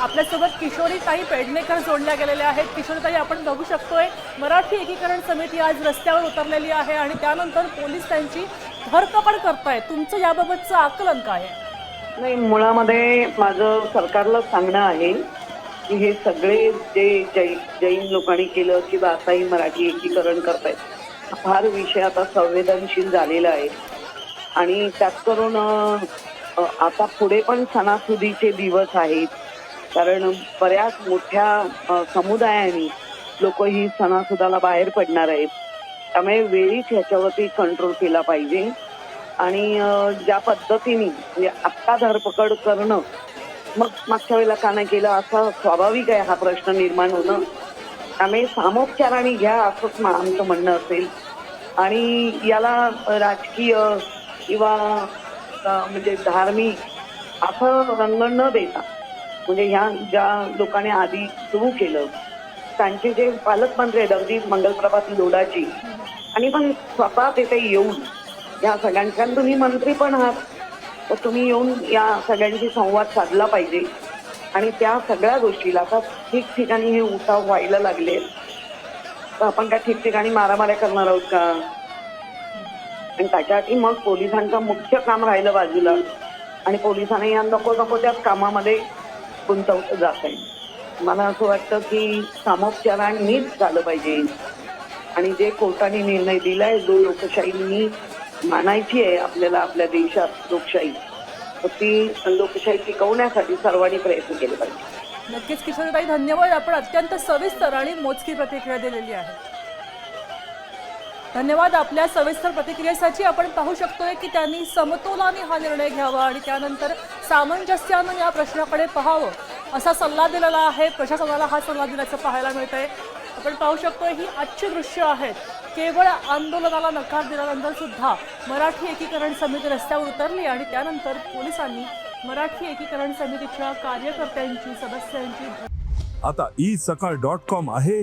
आपल्यासोबत किशोरीताई पेडणेकर जोडल्या गेलेल्या आहेत. किशोरीताई आपण बघू शकतोय मराठी एकीकरण समिती आज रस्त्यावर उतरलेली आहे आणि त्यानंतर पोलीस त्यांची धरपकड करतायत. तुमचं याबाबतचं आकलन काय आहे? नाही मुळामध्ये माझं सरकारला सांगणं आहे की हे सगळे जे जै जैन लोकांनी केलं किंवा आताही मराठी एकीकरण करतायत हा फार विषय आता संवेदनशील झालेला आहे. आणि त्यात करून आता पुढे पण सणासुदीचे दिवस आहेत. कारण बऱ्याच मोठ्या समुदायाने लोक ही सणासुदाला बाहेर पडणार आहेत. त्यामुळे वेळीच ह्याच्यावरती कंट्रोल केला पाहिजे. आणि ज्या पद्धतीने म्हणजे आत्ता धरपकड करणं मग मागच्या वेळेला का नाही केलं असा स्वाभाविक आहे हा प्रश्न निर्माण होणं. त्यामुळे सामोपचाराने घ्या असंच आमचं म्हणणं असेल. आणि याला राजकीय किंवा म्हणजे धार्मिक असं रंग न देता म्हणजे ह्या ज्या लोकांनी आधी सुरू केलं त्यांचे जे पालकमंत्री आहेत अगदी मंगलप्रभात लोडाची आणि पण स्वतः तिथे येऊन या सगळ्यांच्या तुम्ही मंत्री पण आहात तर तुम्ही येऊन या सगळ्यांशी संवाद साधला पाहिजे. आणि त्या सगळ्या गोष्टीला आता ठिकठिकाणी हे उठाव व्हायला लागले. तर आपण काय ठिकठिकाणी मारामाऱ्या करणार आहोत का? आणि त्याच्यासाठी मग पोलिसांचं मुख्य काम राहिलं बाजूला. आणि पोलिसांनी या नको नको त्याच कामामध्ये गुंतवलं जात आहे मला असं वाटतं की सामोपचारांनीच झालं पाहिजे. आणि जे कोर्टाने निर्णय दिलाय जो लोकशाहीनी मानायची आहे आपल्याला आपल्या देशात लोकशाही तर ती लोकशाही टिकवण्यासाठी सर्वांनी प्रयत्न केले पाहिजे. नक्कीच किशोरीबाई धन्यवाद. आपण अत्यंत सविस्तर आणि मोजकी प्रतिक्रिया दिलेली आहे. धन्यवाद. आपल्या सविस्तर प्रतिक्रियेसाठी आपण पाहू शकतोय की त्यांनी समतोलाने हा निर्णय घ्यावा आणि त्यानंतर सामंजस्यानं या प्रश्नाकडे पाहावं असा सल्ला दिलेला आहे. प्रशासनाला हा सल्ला दिल्याचं पाहायला मिळत आहे आपण पाहू शकतोय ही आजची दृश्य आहेत. केवळ आंदोलनाला नकार दिल्यानंतर सुद्धा मराठी एकीकरण समिती रस्त्यावर उतरली आणि त्यानंतर पोलिसांनी मराठी एकीकरण समितीच्या कार्यकर्त्यांची सदस्यांची आता ई सकाळ डॉट कॉम आहे.